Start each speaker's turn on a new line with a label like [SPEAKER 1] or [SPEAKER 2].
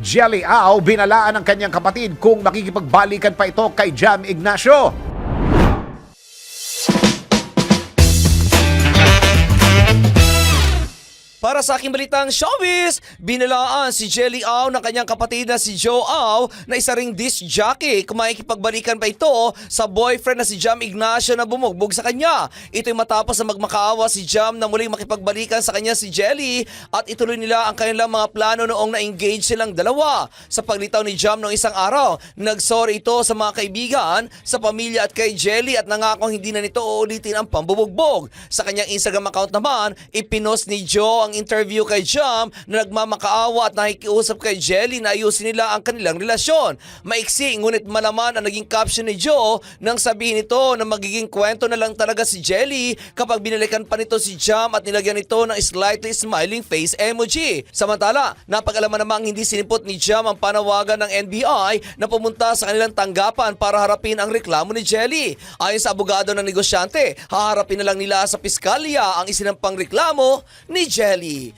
[SPEAKER 1] Jelly Au binalaan ng kanyang kapatid kung makikipagbalikan pa ito kay Jam Ignacio.
[SPEAKER 2] Para sa aking balitang showbiz, binalaan si Jelly Au ng kanyang kapatid na si Joe Au na isa ring disc jockey kung makikipagbalikan pa ito sa boyfriend na si Jam Ignacio na bumugbog sa kanya. Ito'y matapos na magmakaawa si Jam na muling makipagbalikan sa kanya si Jelly at ituloy nila ang kanilang mga plano noong na-engage silang dalawa. Sa paglitaw ni Jam noong isang araw, nagsorry ito sa mga kaibigan, sa pamilya at kay Jelly at nangakong hindi na nito uulitin ang pambubugbog. Sa kanyang Instagram account naman, ipinost ni Joe ang interview kay Jam na nagmamakaawa at nakikiusap kay Jelly na ayusin nila ang kanilang relasyon. Maiksi ngunit malaman ang naging caption ni Joe nang sabihin nito na magiging kwento na lang talaga si Jelly kapag binalikan pa nito si Jam at nilagyan nito ng slightly smiling face emoji. Samantala, napag-alaman namang hindi sinipot ni Jam ang panawagan ng NBI na pumunta sa kanilang tanggapan para harapin ang reklamo ni Jelly. Ayon sa abogado ng negosyante, haharapin na lang nila sa piskalya ang isinampang reklamo ni Jelly. Italy.